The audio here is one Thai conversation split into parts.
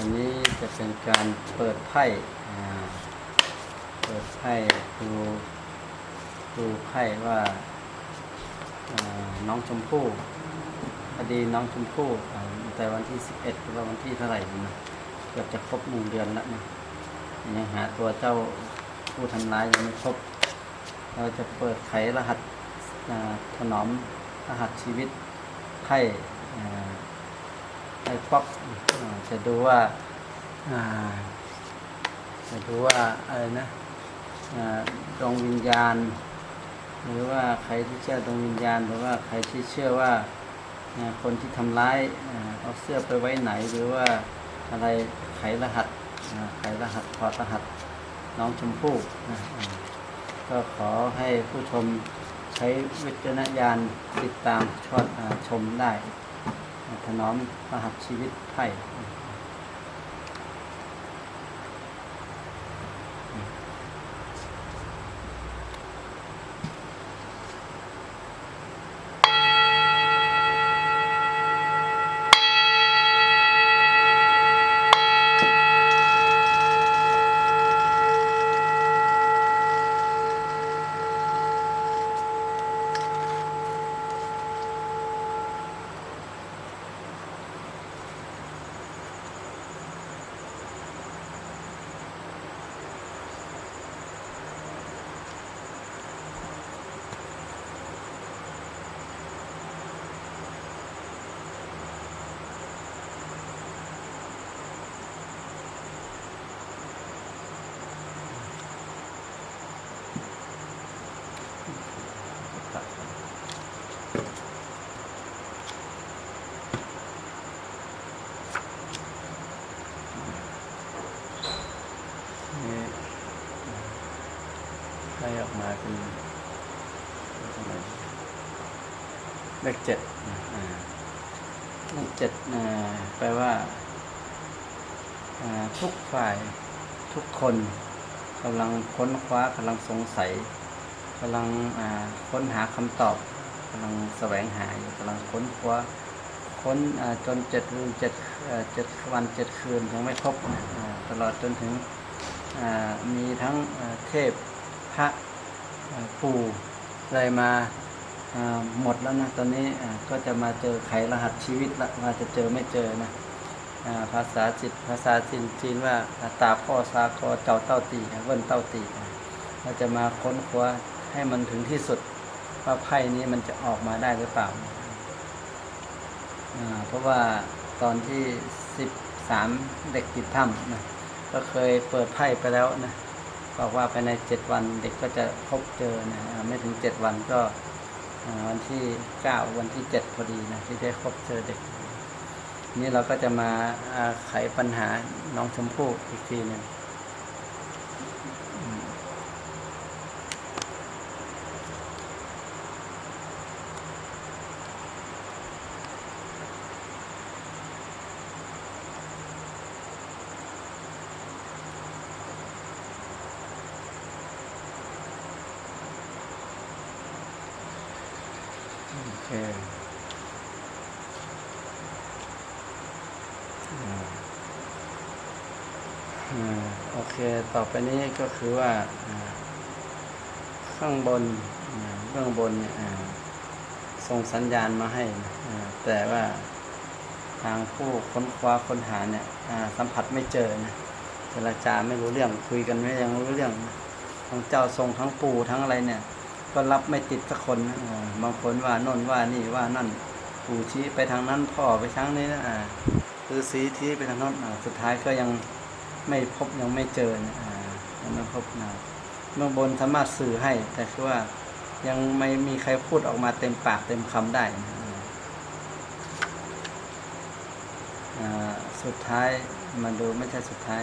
อไปนี้จะเป็นการเปิดไพ่เปิดไพ่ดูดูไพ่ว่าน้องชมพู่คดีน้องชมพู่แต่วันที่ 11หรือว่าวันที่เท่าไหร่นะเกือบจะครบหนึ่งเดือนแล้วนะยังหาตัวเจ้าผู้ทำร้ายยังไม่พบเราจะเปิดไขรหัสถนอมรหัสชีวิตไพ่ ไอ้ป๊อกจะดูว่าจะดูว่าอะไรนะดวงวิญญาณ หรือว่าใครที่เชื่อดวงวิญญาณ หรือว่าใครที่เชื่อว่าคนที่ทำร้ายเอาเสื้อไปไว้ไหน หรือว่าอะไรไขรหัสไขรหัสถอรหัสน้องชมพู่ก็ขอให้ผู้ชมใช้วิจารณญาณติดตามชดชมได้ ถนอมรหัสชีวิตไทย ได้ออกมาเป็นเท่าไหร่เลขเจ็ดนะเลขเจ็ดแปลว่าทุกฝ่ายทุกคนกำลังค้นคว้ากำลังสงสัยกำลังค้นหาคำตอบกำลังแสวงหาอยู่กำลังค้นคว้าค้นจนเจ็ดคืนเจ็ดเจ็ดวันเจ็ดคืนยังไม่ครบตลอดจนถึงมีทั้งเทพ พระปู่อะไรมาหมดแล้วนะตอนนี้ก็จะมาเจอไขรหัสชีวิตละว่าจะเจอไม่เจอนะภาษาจิตภาษาจีนจีนว่าตาพ่อซากอเจ้าเต้าตีเวิ้นเต้าตีเราจะมาค้นคว้าให้มันถึงที่สุดว่าไพ่นี้มันจะออกมาได้หรือเปล่าอ่าเพราะว่าตอนที่สิบสามเด็กติดถ้ำนะก็เคยเปิดไพ่ไปแล้วนะ บอกว่าภายในเจ็ดวันเด็กก็จะพบเจอนะไม่ถึงเจ็ดวันก็วันที่เก้าวันที่เจ็ดพอดีนะที่ได้พบเจอเด็ก นี่เราก็จะมาอ่าไขปัญหาน้องชมพู่อีกทีหนึ่งอืม โอเคอ่าอ่าโอเค ต่อไปนี้ก็คือว่าข้างบนเบื้องบนเนี่ยส่งสัญญาณมาให้แต่ว่าทางผู้ค้นคว้าค้นหาเนี่ยสัมผัสไม่เจอนะเจรจาไม่รู้เรื่องคุยกันไม่ยังรู้เรื่องทั้งเจ้าทรงทั้งปู่ทั้งอะไรเนี่ย ก็รับไม่ติดสักคนบางคนว่านนว่านี่ว่านั่นปู่ชี้ไปทางนั้นพ่อไปทางนี้นะอ่าคือสีชี้ไปทางนั้นสุดท้ายก็ยัง ไม่พบยังไม่เจอนะยังไม่พบนะเมืองบนสามารถสื่อให้ แต่คือว่ายังไม่มีใครพูดออกมาเต็มปากเต็มคำได้นะสุดท้ายมาดูไม่ใช่สุดท้าย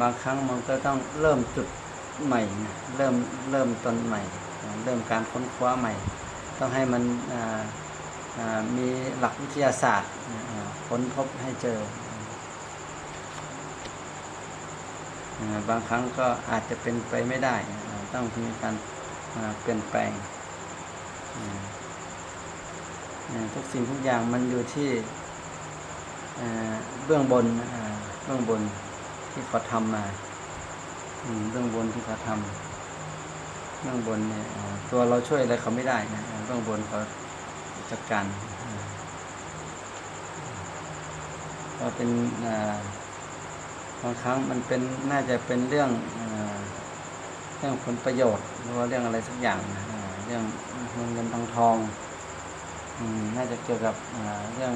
บางครั้งมันก็ต้องเริ่มจุดใหม่นะเริ่มเริ่มต้นใหม่ เริ่มการค้นคว้าใหม่ ต้องให้มันมีหลักวิทยาศาสตร์ค้นพบให้เจออ่า บางครั้งก็อาจจะเป็นไปไม่ได้ ต้องมีการเปลี่ยนแปลงทุกสิ่งทุกอย่างมันอยู่ที่เบื้องบนเบื้องบนที่เขาทำมาเบื้องบนที่เขาทำเบื้องบนเนี่ยตัวเราช่วยอะไรเขาไม่ได้นะเบื้องบนเขาจัดการอ่าก็เป็นอ่า บางครั้งมันเป็นน่าจะเป็นเรื่องอ่าเรื่องผลประโยชน์หรือว่าเรื่องอะไรสักอย่างเรื่องเงินทองทองน่าจะเกี่ยวกับเรื่อง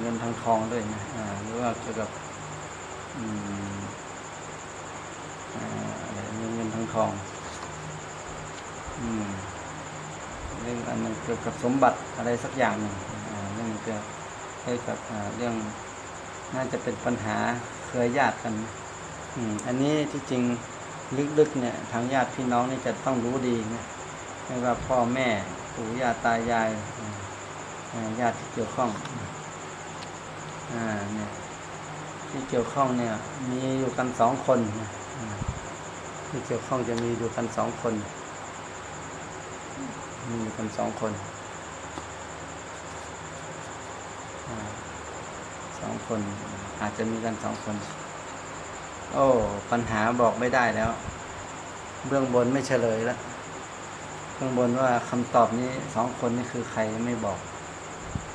เงินทางทองด้วยนะหรือว่าเกี่ยวกับเงินทางทองเรื่องอันมันเกี่ยวกับสมบัติอะไรสักอย่างหนึ่งเรื่องเกี่ยวเกี่ยวกับเรื่อง น่าจะเป็นปัญหาเครือญาติกันอืมอันนี้ที่จริงลึกๆเนี่ยทางญาติพี่น้องนี่จะต้องรู้ดีนะไม่ว่าพ่อแม่ปู่ย่าตายายญาติที่เกี่ยวข้องอ่าเนี่ยที่เกี่ยวข้องเนี่ย มีอยู่กันสองคนที่เกี่ยวข้องจะมีอยู่กันสองคน มีอยู่กันสองคนอ่าสอง คน อาจจะมีกันสองคน โอ้ ปัญหาบอกไม่ได้แล้ว เบื้องบนไม่เฉลยแล้วเบื้องบนว่าคำตอบนี้สองคนนี่คือใครไม่บอก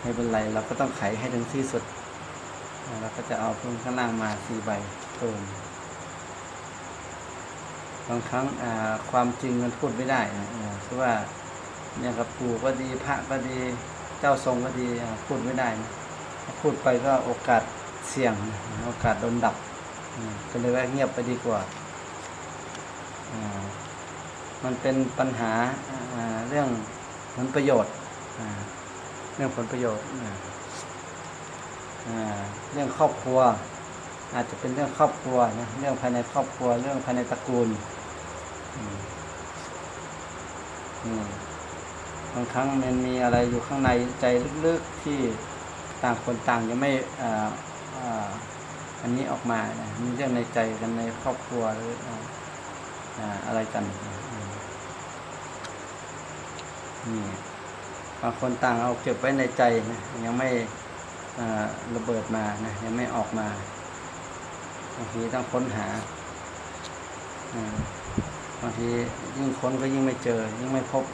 ไม่เป็นไร เราก็ต้องไขให้ถึงที่สุดเราก็จะเอาพึ่งข้างล่างมาสี่ใบเติมบางครั้งความจริงมันพูดไม่ได้นะอ่าคือว่าเนี่ยกับปู่ก็ดีพระก็ดีเจ้าทรงก็ดีพูดไม่ได้นะ พูดไปก็โอกาสเสี่ยง โอกาสโดนดับก็เลยว่าเงียบไปดีกว่า มันเป็นปัญหาเรื่องผลประโยชน์เรื่องผลประโยชน์เรื่องครอบครัว อาจจะเป็นเรื่องครอบครัวนะเรื่องภายในครอบครัว เรื่องภายในตระกูลบางครั้งมันมีอะไรอยู่ข้างในใจลึกๆที่ ต่างคนต่างยังไม่ออันนี้ออกมานะมีเรื่องในใจกันในครอบครัวหรืออะไรกันนี่บางคนต่างเอาเก็บไว้ในใจนะยังไม่ระเบิดมานะยังไม่ออกมาบางทีต้องค้นหาบางทียิ่งค้นก็ยิ่งไม่เจอ ยิ่งไม่พบ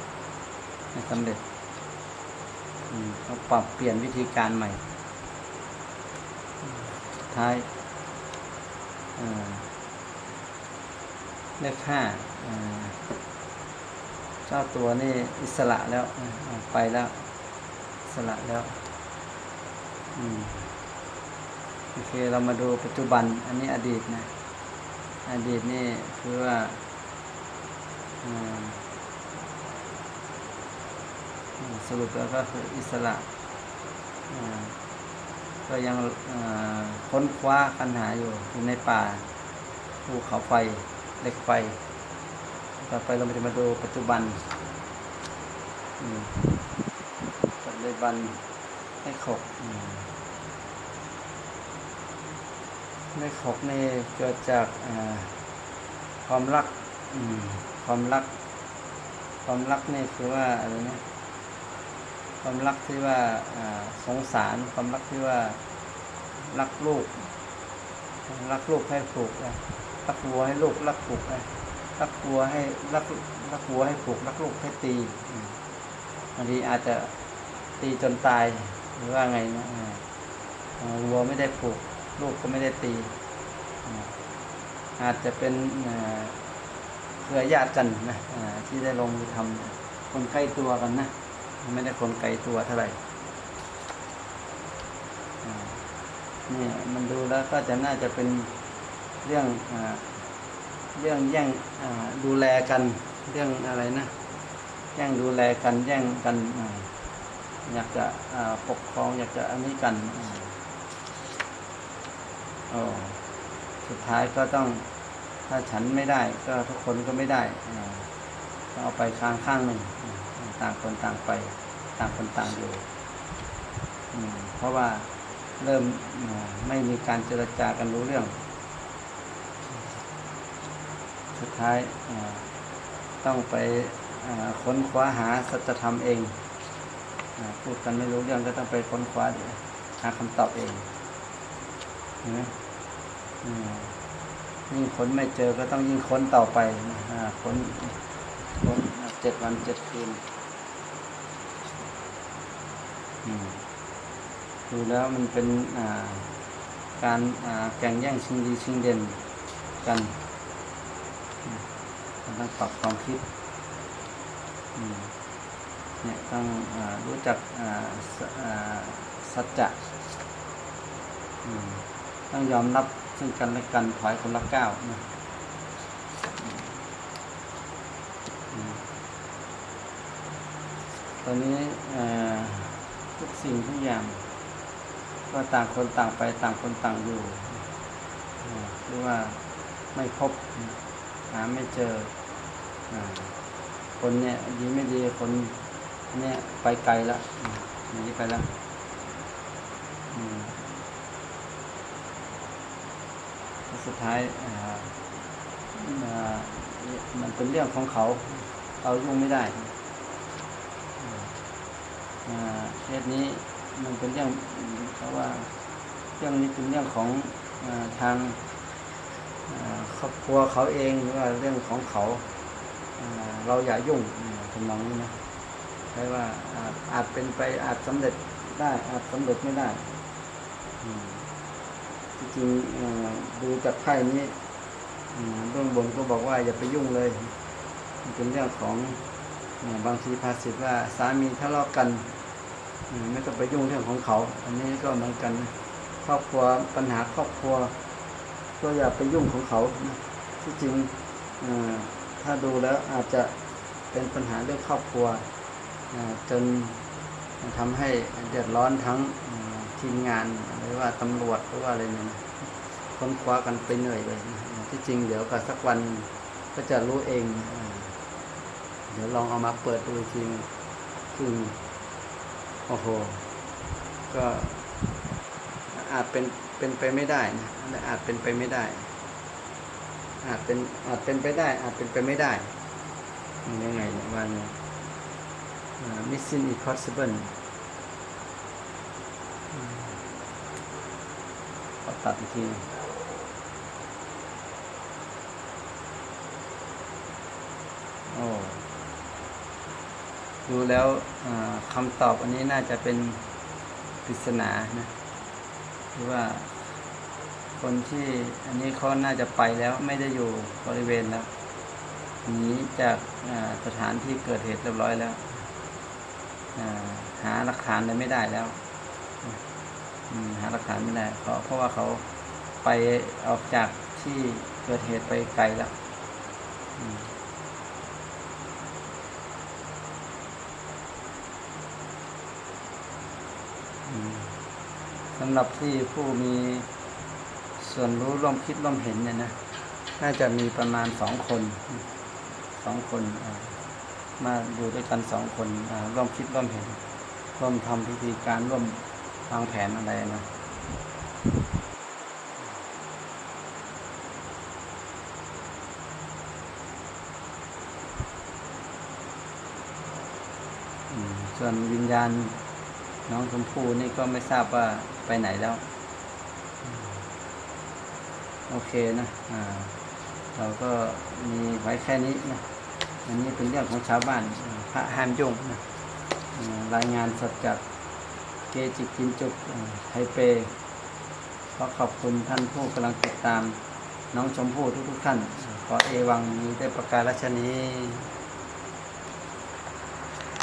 ไม่สำเร็จ อืมต้องปรับเปลี่ยนวิธีการใหม่ ท้ายเลขห้าเจ้าตัวนี่อิสระแล้วอ่าไปแล้ว อิสระแล้วอโอเคเรามาดูปัจจุบัน อันนี้อดีตนะ อดีตนี่คือว่า สรุปแล้วก็คืออิสระก็ยังค้นคว้าคันหาอยู่อยู่ในป่าภูเขาไฟเหล็กไฟ ต่อไปเราจะมาดูปัจจุบันปัจจุบันให้ขบอืมในขกนี่เกิดจากความรักความรัก ความรักนี่คือว่าอะไรนะ ความรักที่ว่าสงสาร ความรักที่ว่ารักลูก รักลูกให้ผูกนะรักวัวให้ลูกรักผูกนะรักวัวให้รักรักวัวให้ผูกรักลูกให้ตีบางทีอาจจะตีจนตายหรือว่าไงนะวัวไม่ได้ผูก ลูกก็ไม่ได้ตี อาจจะเป็นเครือญาติกันนะที่ได้ลงมือทำคนใกล้ตัวกันนะ ไม่ได้คนไกลตัวเท่าไหร่นี่มันดูแล้วก็จะน่าจะเป็นเรื่องอเรื่องแย่งดูแลกัน เรื่องอะไรนะแย่งดูแลกันแย่งกันออยากจะปกครองอยากจะอันนี้กันโอ้สุดท้ายก็ต้องถ้าฉันไม่ได้ ก็ทุกคนก็ไม่ได้เอาไปข้างข้างหนึ่ง ต่างคนต่างไป ต่างคนต่างอยู่เพราะว่าเริ่มไม่มีการเจรจากันรู้เรื่อง สุดท้ายต้องไปค้นคว้าหาสัจธรรมเองพูดกันไม่รู้เรื่องก็ต้องไปค้นคว้าหาคำตอบเองนไหมอืมยิ่งค้นไม่เจอก็ต้องยิ่งค้นต่อไปนะอ่าค้นค้นเจ็ดวันเจ็ดคืน ดูแล้วมันเป็นาการาแข่งแย่งชิงดีชิงเด่นกันต้องปรับความคิดเนี่ยต้องอรู้จักสัจจะต้องยอมรับซึ่งกันและกันถอยคนละก้าวนะตอนนี้ ทุกสิ่งทุกอย่าง ก็ต่างคนต่างไปต่างคนต่างอยู่หรือว่าไม่พบหาไม่เจอคนเนี่ยดีไม่ดีคนเนี่ยไปไกลล้วอืมหนีไปแล้วสุดท้ายอ่ามันเป็นเรื่องของเขา เรายุ่งไม่ได้ เคสนี้มันเป็นเรื่องเพราะว่าเรื่องนี้เป็นเรื่องของอทางครอบครัวเขาเองหรือว่าเรื่องของเขาเราอย่ายุ่งทำนองนี้นะใช่ว่าอาจอาจเป็นไปอาจสำเร็จได้อาจสำเร็จไม่ได้จริงเอ่อดูจากไพ่นี้เบื้องบนก็บอกว่าอย่าไปยุ่งเลย มันเป็นเรื่องของ บางทีภาษิตว่าสามีทะเลาะกัน ไม่ต้องไปยุ่งเรื่องของเขา อันนี้ก็เหมือนกันครอบครัวปัญหาครอบครัว ก็อย่าไปยุ่งของเขาที่จริงถ้าดูแล้วอาจจะเป็นปัญหาเรื่องครอบครัวจนทำให้เดือดร้อนทั้งทีมงานหรือว่าตำรวจหรือว่าอะไรเนี่ยค้นคว้ากันไปเหนื่อยเลยที่จริงเดี๋ยวก็สักวันก็จะรู้เอง เดี๋ยวลองเอามาเปิดดูอีกทีคือโอ้โห ก็อาจเป็นเป็นไปไม่ได้นะอาจเป็นไปไม่ได้ อาจเป็นอาจเป็นไปได้ อาจเป็นไปไม่ได้ยังไงเนี่ยว่าไง mission impossible อืมขอตัดอีกทีโอ้ ดูแล้วอ่าคำตอบอันนี้น่าจะเป็นปริศนานะหรือว่าคนที่อันนี้เขาน่าจะไปแล้วไม่ได้อยู่บริเวณแล้วหนีจากสถานที่เกิดเหตุเรียบร้อยแล้วหาหลักฐานเลยไม่ได้แล้วอืมหาหลักฐานไม่ได้เพราะเพราะว่าเขาไปออกจากที่เกิดเหตุไปไกลแล้วอืมอืม สำหรับที่ผู้มีส่วนรู้ร่วมคิดร่วมเห็นเนี่ยนะ น่าจะมีประมาณสองคนสองคนมาอยู่ด้วยกันสองคนร่วมคิดร่วมเห็น ร่วมทำพิธีการร่วมวางแผนอะไรนะส่วนวิญญาณ น้องชมพู่นี่ก็ไม่ทราบว่าไปไหนแล้ว โอเคนะอ่าเราก็มีไว้แค่นี้นะอันนี้เป็นเรื่องของชาวบ้านพระห้ามยุ่งนะรายงานสดจากเกจิกินจุกไทเปขอขอบคุณท่านผู้กำลังติดตาม น้องชมพู่ทุกๆท่าน ขอเอวังมีได้ประการราชนี้